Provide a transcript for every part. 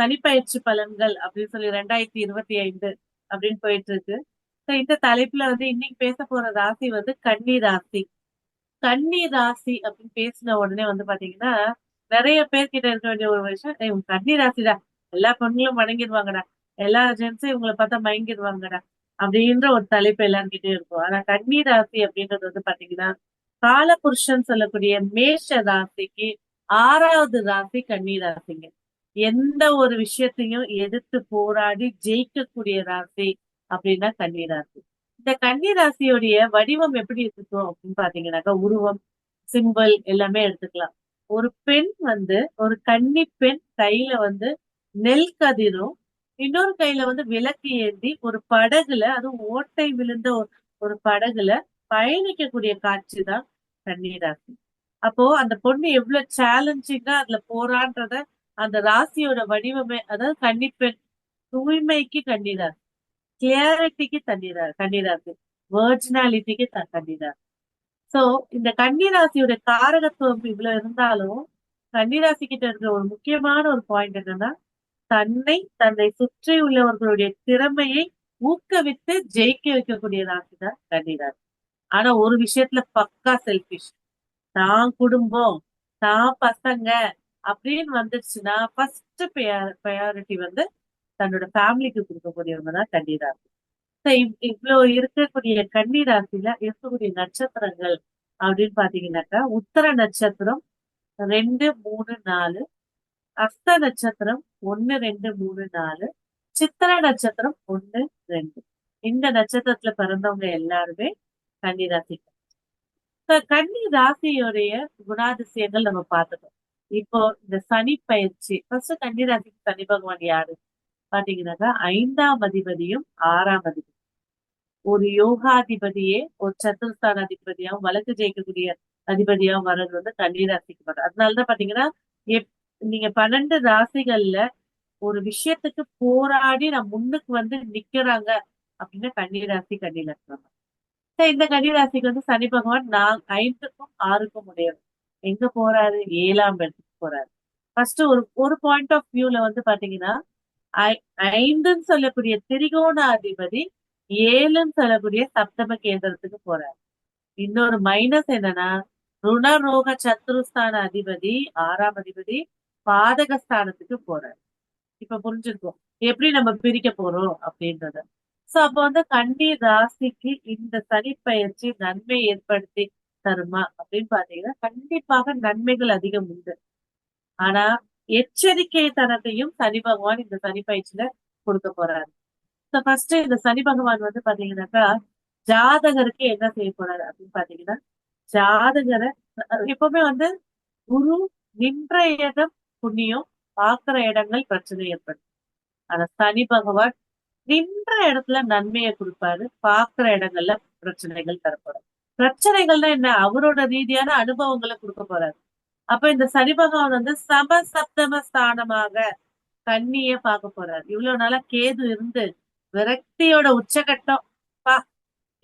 தனிப்பயிற்சி பலன்கள் அப்படின்னு சொல்லி ரெண்டாயிரத்தி இருபத்தி ஐந்து அப்படின்னு போயிட்டு இருக்கு. இந்த தலைப்புல வந்து இன்னைக்கு பேச போற ராசி வந்து கன்னி ராசி. கன்னி ராசி அப்படின்னு பேசின உடனே வந்து பாத்தீங்கன்னா நிறைய பேர்கிட்ட இருக்க வேண்டிய ஒரு விஷயம் இவங்க கன்னி ராசிடா எல்லா பொண்ணுங்களும் வணங்கிடுவாங்கடா எல்லா ஜென்ஸும் இவங்களை பார்த்தா மயங்கிடுவாங்கடா அப்படின்ற ஒரு தலைப்பு எல்லார்கிட்டயும் இருக்கும். ஆனா கன்னி ராசி அப்படின்றது வந்து பாத்தீங்கன்னா காலபுருஷன் சொல்லக்கூடிய மேஷ ராசிக்கு ஆறாவது ராசி கன்னி ராசிங்க. எந்த ஒரு விஷயத்தையும் எதிர்த்து போராடி ஜெயிக்கக்கூடிய ராசி அப்படின்னா கன்னி ராசி இந்த கன்னி ராசியோடைய வடிவம் எப்படி இருக்கும் அப்படின்னு பாத்தீங்கன்னாக்கா உருவம் சிம்பிள் எல்லாமே எடுத்துக்கலாம். ஒரு பெண் வந்து ஒரு கன்னி பெண் கையில வந்து நெல் கதிரும் இன்னொரு கையில வந்து விளக்கு ஏந்தி ஒரு படகுல அதுவும் ஓட்டை விழுந்த ஒரு- ஒரு படகுல பயணிக்கக்கூடிய காட்சி தான் கன்னி ராசி அப்போ அந்த பொண்ணு எவ்வளவு சேலஞ்சிங்கா அதுல போறான்றத அந்த ராசியோட வடிவமே அதாவது கன்னிப்பெண் தூய்மைக்கு கண்ணீராசி கிளியாரிட்டிக்கு தண்ணீரா கண்ணீராசி வேர்ஜினாலிட்டிக்கு கண்ணீராசி சோ இந்த கன்னிராசியோட காரகத்துவம் இவ்வளவு இருந்தாலும் கன்னிராசி கிட்ட இருக்கிற ஒரு முக்கியமான ஒரு பாயிண்ட் என்னன்னா தன்னை தன்னை சுற்றி உள்ளவர்களுடைய திறமையை ஊக்குவித்து ஜெயிக்க வைக்கக்கூடிய ராசி தான் கன்னிராசி ஆனா ஒரு விஷயத்துல பக்கா செல்பிஷ் தான் குடும்பம் தான் பசங்க அப்படின்னு வந்துடுச்சுன்னா ஃபர்ஸ்ட் ப்ரையாரிட்டி வந்து தன்னோட ஃபேமிலிக்கு கொடுக்கக்கூடியவங்க தான் கன்னிராசி. இவ்- இவ்வளவு இருக்கக்கூடிய கன்னிராசியில இருக்கக்கூடிய நட்சத்திரங்கள் அப்படின்னு பாத்தீங்கன்னாக்கா உத்தர நட்சத்திரம் ரெண்டு மூணு நாலு அஸ்த நட்சத்திரம் ஒன்னு ரெண்டு மூணு நாலு சித்திர நட்சத்திரம் ஒன்னு ரெண்டு. இந்த நட்சத்திரத்துல பிறந்தவங்க எல்லாருமே கன்னிராசி இப்ப கன்னி ராசியோடைய குணாதிசயங்கள் நம்ம பார்த்துட்டோம். இப்போ இந்த சனி பயிற்சி ஃபர்ஸ்ட் கன்னி ராசிக்கு சனி பகவான் யாரு? பாத்தீங்கன்னாக்கா ஐந்தாம் அதிபதியும் ஆறாம் அதிபதி. ஒரு யோகாதிபதியே ஒரு சத்துருஸ்தான அதிபதியாவும் வழக்கு ஜெயிக்கக்கூடிய அதிபதியாகவும் வர்றது வந்து கன்னி ராசிக்கு மட்டும். அதனாலதான் பாத்தீங்கன்னா எப் நீங்க பன்னெண்டு ராசிகள்ல ஒரு விஷயத்துக்கு போராடி நான் முன்னுக்கு வந்து நிக்கிறாங்க அப்படின்னா கன்னி ராசி கன்னி இந்த கன்னி ராசிக்கு வந்து சனி பகவான் நான் ஐந்துக்கும் ஆறுக்கும் உடையவர். எங்க போறாரு? ஏழாம் இடத்துக்கு போறாரு. ஃபர்ஸ்ட் ஒரு ஒரு பாயிண்ட் ஆஃப் வியூல வந்து பாத்தீங்கன்னா ஐ- ஐந்துன்னு சொல்லக்கூடிய திரிகோணாதிபதி ஏழுன்னு சொல்லக்கூடிய சப்தம கேந்திரத்துக்கு போறாரு. இன்னொரு மைனஸ் என்னன்னா ருணரோக சத்ருஸ்தான அதிபதி ஆறாம் அதிபதி பாதகஸ்தானத்துக்கு போறாரு. இப்ப புரிஞ்சிருக்கும் எப்படி நம்ம பிரிக்க போறோம் அப்படின்றத. சோ அப்ப வந்து கண்ணீர் ராசிக்கு இந்த சனி பயிற்சி நன்மை ஏற்படுத்தி தருமா அப்படின்னு பாத்தீங்கன்னா கண்டிப்பாக நன்மைகள் அதிகம் உண்டு. ஆனா எச்சரிக்கை தனத்தையும் சனி பகவான் இந்த சனி பயிற்சியில கொடுக்க போறாரு. ஃபர்ஸ்ட் இந்த சனி பகவான் வந்து பாத்தீங்கன்னாக்கா ஜாதகருக்கு என்ன செய்ய போறாரு அப்படின்னு பாத்தீங்கன்னா ஜாதகரை எப்பவுமே வந்து குரு நின்ற இடம் புண்ணியம் பாக்குற இடங்கள் பிரச்சனை ஏற்படும். ஆனா சனி பகவான் நின்ற இடத்துல நன்மையை கொடுப்பாரு பாக்குற இடங்கள்ல பிரச்சனைகள் தரப்படும். பிரச்சனைகள்னா என்ன? அவரோட ரீதியான அனுபவங்களை கொடுக்க போறாரு. அப்ப இந்த சனி பகவான் வந்து சம சப்தம ஸ்தானமாக கண்ணிய பார்க்க போறாரு. இவ்வளவு நாளா கேது இருந்து விரக்தியோட உச்சகட்டம். பா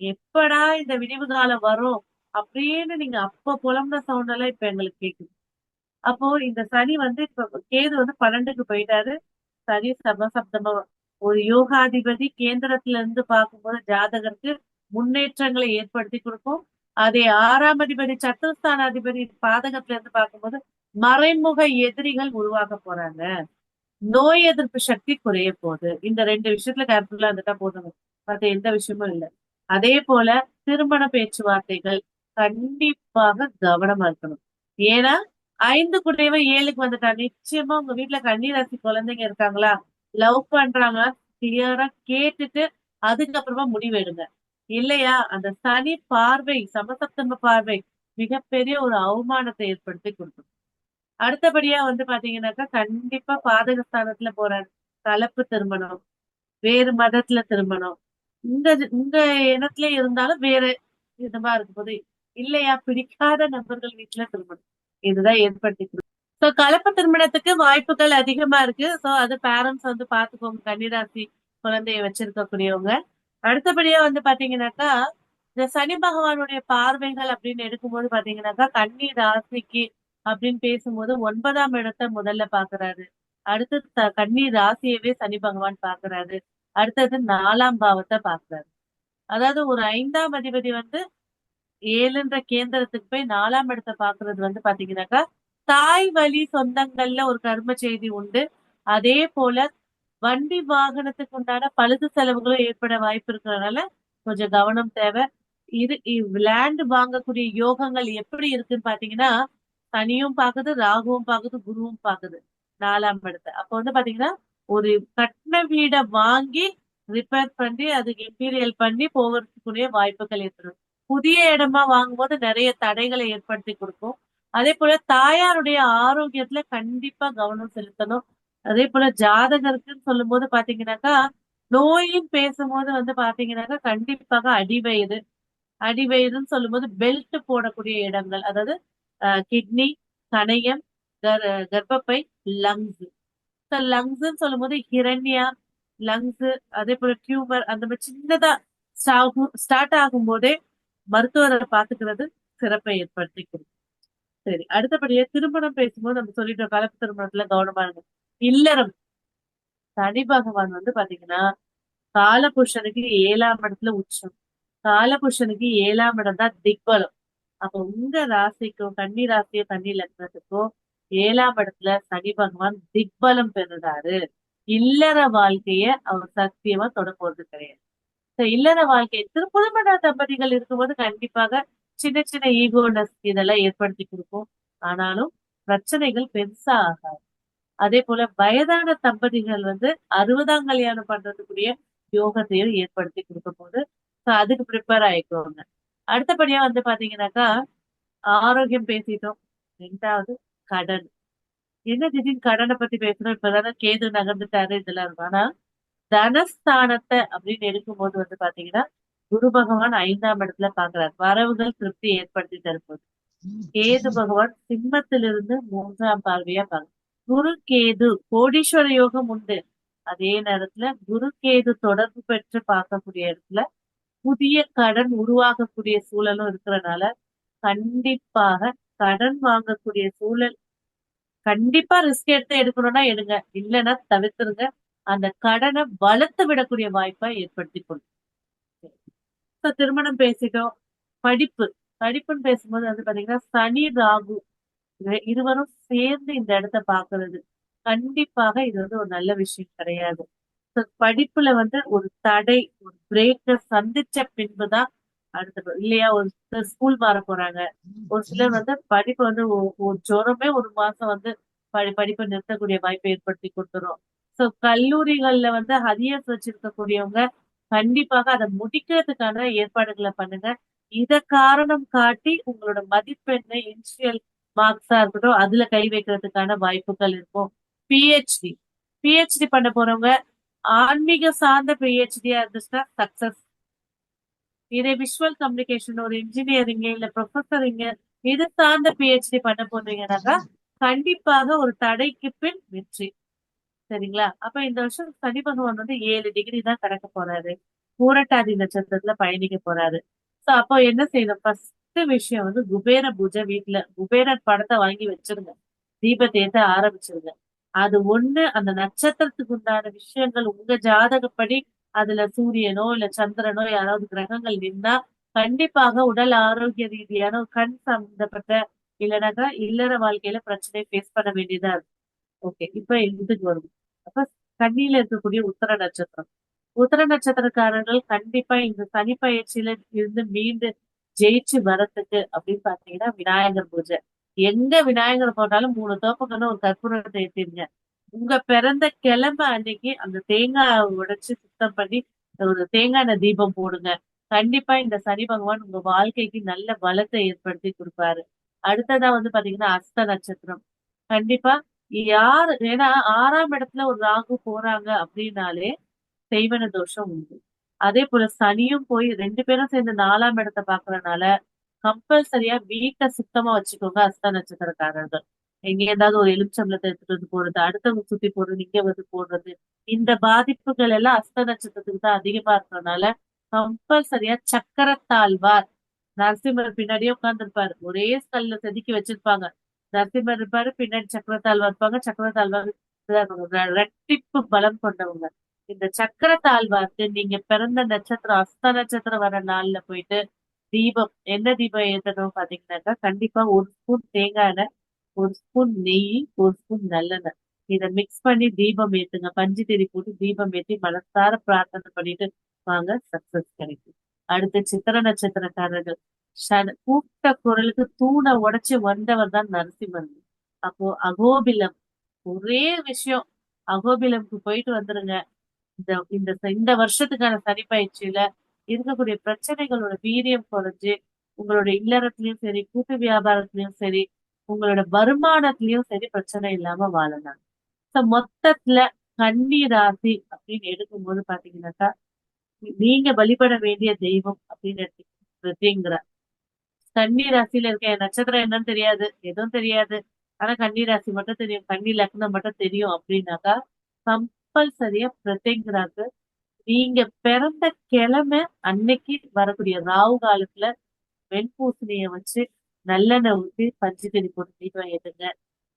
எப்படா இந்த விடிவு காலம் வரும் அப்படின்னு நீங்க அப்ப புலம்புற சவுண்ட் எல்லாம் இப்ப எங்களுக்கு கேக்குது. அப்போ இந்த சனி வந்து இப்ப கேது வந்து பன்னெண்டுக்கு போயிட்டாரு. சனி சமசப்தமா ஒரு யோகாதிபதி கேந்திரத்துல இருந்து பார்க்கும்போது ஜாதகருக்கு முன்னேற்றங்களை ஏற்படுத்தி கொடுக்கும் அதே ஆறாம் அதிபதி சத்துருஸ்தான அதிபதி பாதகத்துல இருந்து பார்க்கும்போது மறைமுக எதிரிகள் உருவாக போறாங்க. நோய் எதிர்ப்பு சக்தி குறைய போகுது. இந்த ரெண்டு விஷயத்துல கேர்ஃபுல்லா இருந்துட்டா போதுங்க மத்த எந்த விஷயமும் இல்லை. அதே போல திருமண பேச்சுவார்த்தைகள் கண்டிப்பாக கவனமா இருக்கணும். ஏன்னா ஐந்து குடையவன் ஏழுக்கு வந்துட்டா நிச்சயமா உங்க வீட்டுல கன்னிராசி குழந்தைங்க இருக்காங்களா? லவ் பண்றாங்க கிளியரா கேட்டுட்டு அதுக்கப்புறமா முடிவெடுங்க. இல்லையா? அந்த சனி பார்வை சமசப்தம பார்வை மிகப்பெரிய ஒரு அவமானத்தை ஏற்படுத்தி கொடுக்கும். அடுத்தபடியா வந்து பாத்தீங்கன்னாக்கா கண்டிப்பா பாதகஸ்தானத்துல போறாரு. கலப்பு திருமணம் வேறு மதத்துல திருமணம். இந்த உங்க இனத்துல இருந்தாலும் வேற விதமா இருக்கும் போது இல்லையா? பிடிக்காத நபர்கள் வீட்டுல திருமணம். இதுதான் ஏற்படுத்தி கொடுக்கும். சோ கலப்பு திருமணத்துக்கு வாய்ப்புகள் அதிகமா இருக்கு. சோ அது பேரண்ட்ஸ் வந்து பாத்துக்கோங்க. கன்னிராசி குழந்தைய வச்சிருக்கக்கூடியவங்க. அடுத்தபடியா வந்து பாத்தீங்கன்னாக்கா இந்த சனி பகவானுடைய பார்வைகள் அப்படின்னு எடுக்கும்போது பாத்தீங்கன்னாக்கா கன்னி ராசிக்கு அப்படின்னு பேசும்போது ஒன்பதாம் இடத்தை முதல்ல பாக்குறாரு. அடுத்தது கன்னி ராசியவே சனி பகவான் பாக்குறாரு. அடுத்தது நாலாம் பாவத்தை பாக்குறாரு. அதாவது ஒரு ஐந்தாம் அதிபதி வந்து ஏழுன்ற கேந்திரத்துக்கு போய் நாலாம் இடத்தை பாக்குறது வந்து பாத்தீங்கன்னாக்கா தாய் வழி சொந்தங்கள்ல ஒரு கர்ம செய்தி உண்டு. அதே போல வண்டி வாகனத்துக்கு உண்டான பழுது செலவுகளும் ஏற்பட வாய்ப்பு இருக்கிறதுனால கொஞ்சம் கவனம் தேவை. இது லேண்ட் வாங்கக்கூடிய யோகங்கள் எப்படி இருக்குன்னு பாத்தீங்கன்னா சனியும் பாக்குது ராகுவும் பாக்குது குருவும் பாக்குது. நாலாம் இடத்தை. அப்ப வந்து பாத்தீங்கன்னா ஒரு கட்டின வீடை வாங்கி ரிப்பேர் பண்ணி அதுக்கு இம்பீரியல் பண்ணி போகிறதுக்குரிய வாய்ப்புகள் ஏற்படும். புதிய இடமா வாங்கும்போது நிறைய தடைகளை ஏற்படுத்தி கொடுக்கும். அதே போல தாயாருடைய ஆரோக்கியத்துல கண்டிப்பா கவனம் செலுத்தணும். அதே போல ஜாதகருக்குன்னு சொல்லும் போது பாத்தீங்கன்னாக்கா நோயின் பேசும்போது வந்து பாத்தீங்கன்னாக்கா கண்டிப்பாக அடிவயிறு அடிவயிறுன்னு சொல்லும்போது பெல்ட் போடக்கூடிய இடங்கள். அதாவது கிட்னி கணையம் கர்- கர்ப்பப்பை லங்ஸ் லங்ஸ்ன்னு சொல்லும்போது ஹிரண்யா லங்ஸ் அதே போல டியூமர் அந்த மாதிரி சின்னதா ஸ்டார்ட் ஆகும் போதே மருத்துவரை பாத்துக்கிறது சிறப்பை ஏற்படுத்தி கொடுக்கும் சரி அடுத்தபடியா திருமணம் பேசும்போது நம்ம சொல்லிட்டோம் கலப்பு திருமணத்துல கவனமா இருங்க. இல்லறம். சனி பகவான் வந்து பாத்தீங்கன்னா காலபுருஷனுக்கு ஏழாம் இடத்துல உச்சம். காலபுருஷனுக்கு ஏழாம் இடம் தான் திக்பலம். அப்ப உங்க ராசிக்கும் கன்னி ராசியோ கன்னி லக்னத்துக்கும் ஏழாம் இடத்துல சனி பகவான் திக்பலம் பெறுறாரு. இல்லற வாழ்க்கைய அவர் சத்தியமா தொட போறது கிடையாது. இல்லற வாழ்க்கை திருப்புதுமண தம்பதிகள் இருக்கும்போது கண்டிப்பாக சின்ன சின்ன ஈகோனஸ் இதெல்லாம் ஏற்படுத்தி கொடுக்கும். ஆனாலும் பிரச்சனைகள் பெருசா ஆகாது. அதே போல வயதான தம்பதிகள் வந்து அறுபதாம் கல்யாணம் பண்றதுக்குரிய யோகத்தையும் ஏற்படுத்தி கொடுக்கும் போது அதுக்கு ப்ரிப்பேர் ஆயிக்கோங்க அடுத்தபடியா வந்து பாத்தீங்கன்னாக்கா ஆரோக்கியம் பேசிட்டோம். ரெண்டாவது கடன். என்ன திடீர்னு கடனை பத்தி பேசுறோம்? இப்பதானே கேது நகர்ந்துட்டாரு இதெல்லாம். இருக்கும் ஆனா தனஸ்தானத்தை அப்படின்னு எடுக்கும்போது வந்து பாத்தீங்கன்னா குரு பகவான் ஐந்தாம் இடத்துல பாக்குறாரு. வரவுகள் திருப்தி ஏற்படுத்தி தரும்போது. கேது பகவான் சிம்மத்திலிருந்து மூன்றாம் பார்வையா பாக்குறாரு. குரு கேது கோடீஸ்வர யோகம் உண்டு. அதே நேரத்துல குரு கேது தொடர்பு பெற்று பார்க்கக்கூடிய இடத்துல புதிய கடன் உருவாகக்கூடிய சூழலும் இருக்கிறனால கண்டிப்பாக கடன் வாங்கக்கூடிய சூழல் கண்டிப்பா ரிஸ்க் எடுத்து எடுக்கணும்னா எடுங்க. இல்லைன்னா தவிர்த்துருங்க. அந்த கடனை வளர்த்து விடக்கூடிய வாய்ப்பை ஏற்படுத்தி கொள்ளும் இப்ப திருமணம் பேசிட்டோம். படிப்பு. படிப்புன்னு பேசும்போது வந்து பாத்தீங்கன்னா சனி ராகு இருவரும் சேர்ந்து இந்த இடத்த பாக்குறது கண்டிப்பாக இது வந்து ஒரு நல்ல விஷயம் கிடையாது. படிப்புல வந்து ஒரு தடை ஒரு பிரேக்க சந்திச்ச பின்புதான் அடுத்தது. இல்லையா ஒரு ஸ்கூல் மாற போறாங்க. ஒரு சிலர் வந்து படிப்பு வந்து ஒரு ஜுரமே ஒரு மாசம் வந்து படி படிப்பை நிறுத்தக்கூடிய வாய்ப்பை ஏற்படுத்தி கொடுத்துரும். சோ கல்லூரிகள்ல வந்து ஹரியர்ஸ் வச்சிருக்கக்கூடியவங்க கண்டிப்பாக அதை முடிக்கிறதுக்கான ஏற்பாடுகளை பண்ணுங்க. இத காரணம் காட்டி உங்களோட மதிப்பெண்ணை இனிஷியல் மார்க்ஸா இருக்கட்டும் அதுல கை வைக்கிறதுக்கான வாய்ப்புகள் இருக்கும். பிஹெச்டி பிஹெச்டி பண்ண போறவங்க ஆன்மீக சார்ந்த பிஹெச்டியா இருந்துச்சுன்னா சக்சஸ் இதே விஷுவல் கம்யூனிகேஷன் ஒரு இன்ஜினியரிங் இல்ல ப்ரொஃபஸரிங் இது சார்ந்த பிஹெச்டி பண்ண போறீங்கன்னாக்கா கண்டிப்பாக ஒரு தடைக்கு பின் வெற்றி. சரிங்களா? அப்ப இந்த வருஷம் சனி பகவான் வந்து ஏழு டிகிரி தான் கடக்க போறாரு. பூரட்டாதி நட்சத்திரத்துல பயணிக்க போறாரு. சோ அப்போ என்ன செய்யணும்? ஃபர்ஸ்ட் விஷயம் வந்து குபேர பூஜை வீட்டுல குபேரர் படத்தை வாங்கி வச்சிருங்க. தீபத்தை ஏத்த ஆரம்பிச்சிருங்க. அது ஒண்ணு அந்த நட்சத்திரத்துக்கு உண்டான விஷயங்கள் உங்க ஜாதகப்படி அதுல சூரியனோ இல்ல சந்திரனோ யாராவது கிரகங்கள் நின்னா கண்டிப்பாக உடல் ஆரோக்கிய ரீதியான ஒரு கண் சம்பந்தப்பட்ட இல்லைனாக்கா இல்லற வாழ்க்கையில பிரச்சனை ஃபேஸ் பண்ண வேண்டியதா இருக்கு. ஓகே இப்ப இதுக்கு வரும் அப்ப கண்ணியில இருக்கக்கூடிய உத்தர நட்சத்திரம். உத்தர நட்சத்திரக்காரர்கள் கண்டிப்பா இந்த சனி பயிற்சியில இருந்து மீண்டு ஜெயிச்சு வரத்துக்கு அப்படின்னு பாத்தீங்கன்னா விநாயகர் பூஜை. எங்க விநாயகர் போட்டாலும் மூணு தோப்புக்கன்னு ஒரு கற்பூரத்தை ஏற்றிருங்க உங்க பிறந்த கிழமை அன்னைக்கு அந்த தேங்காய் உடைச்சு சுத்தம் பண்ணி ஒரு தேங்காய் எண்ணெய் தீபம் போடுங்க. கண்டிப்பா இந்த சனி பகவான் உங்க வாழ்க்கைக்கு நல்ல பலத்தை ஏற்படுத்தி கொடுப்பாரு. அடுத்ததா வந்து பாத்தீங்கன்னா அஸ்த நட்சத்திரம். கண்டிப்பா யாரு ஏன்னா ஆறாம் இடத்துல ஒரு ராகு போறாங்க அப்படின்னாலே செய்வன தோஷம் உண்டு. அதே போல சனியும் போய் ரெண்டு பேரும் சேர்ந்து நாலாம் இடத்தை பாக்குறதுனால கம்பல்சரியா வீட்டை சுத்தமா வச்சுக்கோங்க அஸ்த நட்சத்திரக்காரர்கள். எங்க ஏதாவது ஒரு எலுமிச்சம்பளத்தை எடுத்துட்டு வந்து போடுறது அடுத்தவங்க சுத்தி போடுறது இங்க வந்து போடுறது இந்த பாதிப்புகள் எல்லாம் அஸ்த நட்சத்திரத்துக்கு தான் அதிகமா இருக்கிறதுனால கம்பல்சரியா சக்கரத்தாழ்வார். நரசிம்மர் பின்னாடியே உட்கார்ந்துருப்பாரு. ஒரே கல்ல செதுக்கி வச்சிருப்பாங்க. நரசிம்மர் இருப்பாரு பின்னாடி சக்கரத்தாழ்வார் இருப்பாங்க. சக்கரத்தாழ்வார் ரெட்டிப்பு பலம் கொண்டவங்க. இந்த சக்கர வந்து நீங்க பிறந்த நட்சத்திரம் அஸ்த நட்சத்திரம் வர நாள்ல போயிட்டு தீபம் என்ன தீபம் ஏத்தணும் பாத்தீங்கன்னாக்கா கண்டிப்பா ஒரு ஸ்பூன் தேங்காய் எண்ணெய் ஒரு ஸ்பூன் நெய் ஒரு ஸ்பூன் நல்லெண்ணெய். இதை மிக்ஸ் பண்ணி தீபம் ஏத்துங்க. பஞ்சு திரி போட்டு தீபம் ஏத்தி மனசார பிரார்த்தனை பண்ணிட்டு வாங்க சக்சஸ் கிடைக்கும். அடுத்து சித்திர நட்சத்திரக்காரர்கள். கூப்பிட்ட குரலுக்கு தூணை உடைச்சு வந்தவர் தான் நரசிம்மன். அப்போ அகோபிலம். ஒரே விஷயம். அகோபிலம்க்கு போயிட்டு வந்துருங்க. இந்த இந்த இந்த வருஷத்துக்கான சனி பயிற்சியில இருக்கக்கூடிய பிரச்சனைகளோட வீரியம் குறைஞ்சு உங்களோட இல்லறத்துலயும் சரி கூட்டு வியாபாரத்திலயும் சரி உங்களோட வருமானத்திலயும் சரி பிரச்சனை இல்லாம வாழலாம் சோ மொத்தத்துல கன்னி ராசி அப்படின்னு எடுக்கும்போது பாத்தீங்கன்னாக்கா நீங்க வழிபட வேண்டிய தெய்வம் அப்படின்னு எடுத்துக்கிற கன்னி ராசியில இருக்க என் நட்சத்திரம் என்னன்னு தெரியாது எதுவும் தெரியாது. ஆனா கன்னி ராசி மட்டும் தெரியும் கன்னி லக்னம் மட்டும் தெரியும் அப்படின்னாக்கா கம்பல்சரியா பிரத்யங்கராக்கு நீங்க பிறந்த கிழமை அன்னைக்கு வரக்கூடிய ராவு காலத்துல வெண்பூசணிய வச்சு நல்லெண்ணெய் ஊற்றி பஞ்சு தெளி போட்டு தீபம் ஏத்துங்க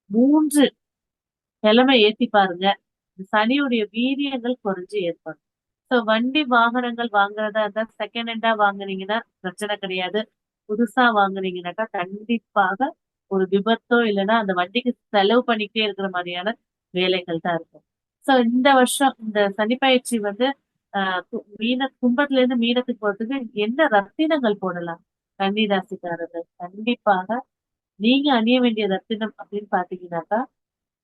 மூன்று கிழமை ஏத்தி பாருங்க. சனியுடைய வீரியங்கள் குறைஞ்சு ஏற்படும். ஸோ வண்டி வாகனங்கள் வாங்குறதா இருந்தா செகண்ட் ஹேண்டா வாங்குனீங்கன்னா பிரச்சனை கிடையாது. புதுசா வாங்குனீங்கன்னாக்கா கண்டிப்பாக ஒரு விபத்தோ இல்லைன்னா அந்த வண்டிக்கு செலவு பண்ணிக்கிட்டே இருக்கிற மாதிரியான வேலைகள் தான் இருக்கும். சோ இந்த வருஷம் இந்த சனி பயிற்சி வந்து ஆஹ் மீன கும்பத்துல இருந்து மீனத்துக்கு போறதுக்கு என்ன ரத்தினங்கள் போடலாம்? கன்னி ராசிக்காரர்கள் கண்டிப்பாக நீங்க அணிய வேண்டிய ரத்தினம் அப்படின்னு பாத்தீங்கன்னாக்கா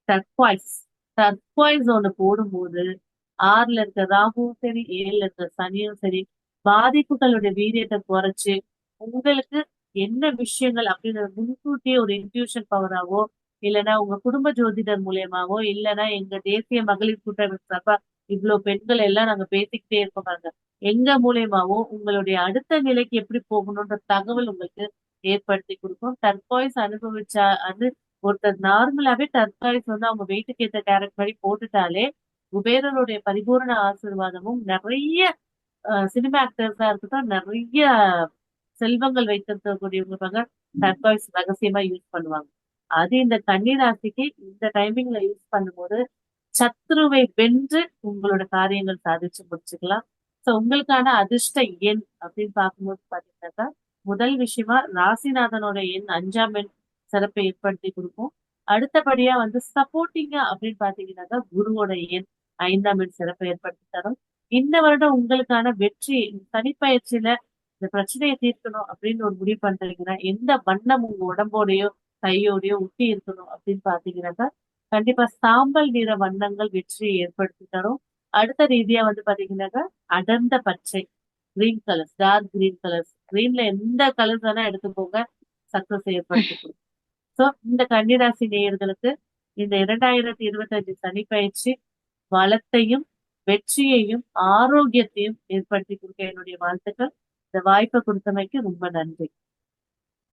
டர்க்வாய்ஸ் டர்க்வாய்ஸ் ஒண்ணு போடும்போது ஆறுல இருக்க ராகுவும் சரி ஏழுல இருக்க சனியும் சரி பாதிப்புகளுடைய வீரியத்தை குறைச்சு உங்களுக்கு என்ன விஷயங்கள் அப்படின்ற முன்கூட்டியே ஒரு இன்ட்யூஷன் பவராவோ இல்லைன்னா உங்க குடும்ப ஜோதிடர் மூலியமாவோ இல்லைன்னா எங்க தேசிய மகளிர் கூட்டமைப்பு சார்பா இவ்வளவு பெண்கள் எல்லாம் நாங்க பேசிக்கிட்டே இருக்கோம் பாருங்க. எங்க மூலியமாவோ உங்களுடைய அடுத்த நிலைக்கு எப்படி போகணும்ன்ற தகவல் உங்களுக்கு ஏற்படுத்தி கொடுக்கும். டர்காய்ஸ் அனுபவிச்சா அது ஒருத்தர் நார்மலாவே டர்காய்ஸ் வந்து அவங்க வெயிட்டுக்கு ஏற்ற கேரட் மாதிரி போட்டுட்டாலே குபேரனுடைய பரிபூர்ண ஆசீர்வாதமும் நிறைய சினிமா ஆக்டர்ஸா இருக்கட்டும் நிறைய செல்வங்கள் வைத்திருக்கக்கூடியவங்க டர்காய்ஸ் ரகசியமா யூஸ் பண்ணுவாங்க. அது இந்த கன்னிராசிக்கு இந்த டைமிங்ல யூஸ் பண்ணும்போது சத்ருவை வென்று உங்களோட காரியங்கள் சாதிச்சு முடிச்சுக்கலாம். ஸோ உங்களுக்கான அதிர்ஷ்ட எண் அப்படின்னு பார்க்கும்போது பாத்தீங்கன்னாக்கா முதல் விஷயமா ராசிநாதனோட எண் அஞ்சாம் எண் சிறப்பை ஏற்படுத்தி கொடுக்கும். அடுத்தபடியா வந்து சப்போர்ட்டிங்கா அப்படின்னு பாத்தீங்கன்னாக்கா குருவோட எண் ஐந்தாம் எண் சிறப்பை ஏற்படுத்தி தரும். இந்த வருடம் உங்களுக்கான வெற்றி தனிப்பயிற்சியில இந்த பிரச்சனையை தீர்க்கணும் அப்படின்னு ஒரு முடிவு பண்றீங்கன்னா எந்த வண்ணம் உங்க உடம்போடையோ கையோடையோ ஒட்டி இருக்கணும் அப்படின்னு பாத்தீங்கன்னாக்கா கண்டிப்பா சாம்பல் நிற வண்ணங்கள் வெற்றியை ஏற்படுத்தி தரும். அடுத்த ரீதியா வந்து பாத்தீங்கன்னாக்கா அடர்ந்த பச்சை green colours dark green colours கிரீன்ல எந்த கலர்ஸ் வேணா எடுத்துக்கோங்க சக்சஸ் ஏற்படுத்தி சோ இந்த கன்னிராசி நேயர்களுக்கு இந்த இரண்டாயிரத்தி இருபத்தி அஞ்சு சனி பயிற்சி வளத்தையும் வெற்றியையும் ஆரோக்கியத்தையும் ஏற்படுத்தி கொடுக்க என்னுடைய வாழ்த்துக்கள். இந்த வாய்ப்பை கொடுத்தமைக்கு ரொம்ப நன்றி.